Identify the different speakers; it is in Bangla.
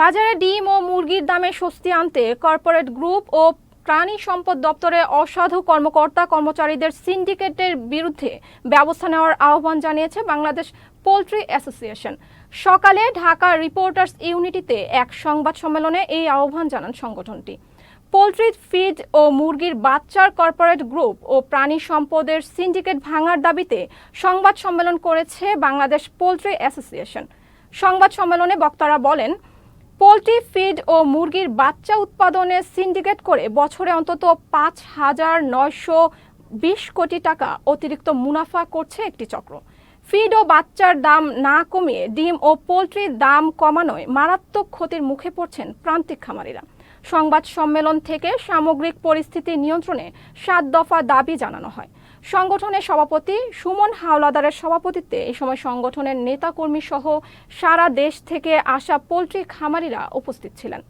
Speaker 1: বাজারে ডিম ও মুরগির দামে স্বস্তি আনতে কর্পোরেট গ্রুপ ও প্রাণী সম্পদ দপ্তরে অসাধু কর্মকর্তা কর্মচারীদের সিন্ডিকেটের বিরুদ্ধে ব্যবস্থা নেওয়ার আহ্বান জানিয়েছে বাংলাদেশ পোলট্রি অ্যাসোসিয়েশন। সকালে ঢাকা রিপোর্টার্স ইউনিটিতে এক সংবাদ সম্মেলনে এই আহ্বান জানান সংগঠনটি। পোলট্রি ফিড ও মুরগির বাচ্চার কর্পোরেট গ্রুপ ও প্রাণী সম্পদের সিন্ডিকেট ভাঙার দাবিতে সংবাদ সম্মেলন করেছে বাংলাদেশ পোলট্রি অ্যাসোসিয়েশন। সংবাদ সম্মেলনে বক্তারা বলেন পোলট্রি ফিড ও মুরগির বাচ্চা উৎপাদনে সিন্ডিকেট করে বছরে অন্তত পাঁচ হাজার নয়শো বিশ কোটি টাকা অতিরিক্ত মুনাফা করছে একটি চক্র। ফিড ও বাচ্চার দাম না কমিয়ে ডিম ও পোলট্রির দাম কমানোয় মারাত্মক ক্ষতির মুখে পড়ছেন প্রান্তিক খামারিরা। সংবাদ সম্মেলন থেকে সামগ্রিক পরিস্থিতি নিয়ন্ত্রণে সাত দফা দাবি জানানো হয়। সংগঠনের সভাপতি সুমন হাওলাদারের সভাপতিত্বে এই সময় সংগঠনের নেতাকর্মী সহ সারা দেশ থেকে আসা পোলট্রি খামারিরা উপস্থিত ছিলেন।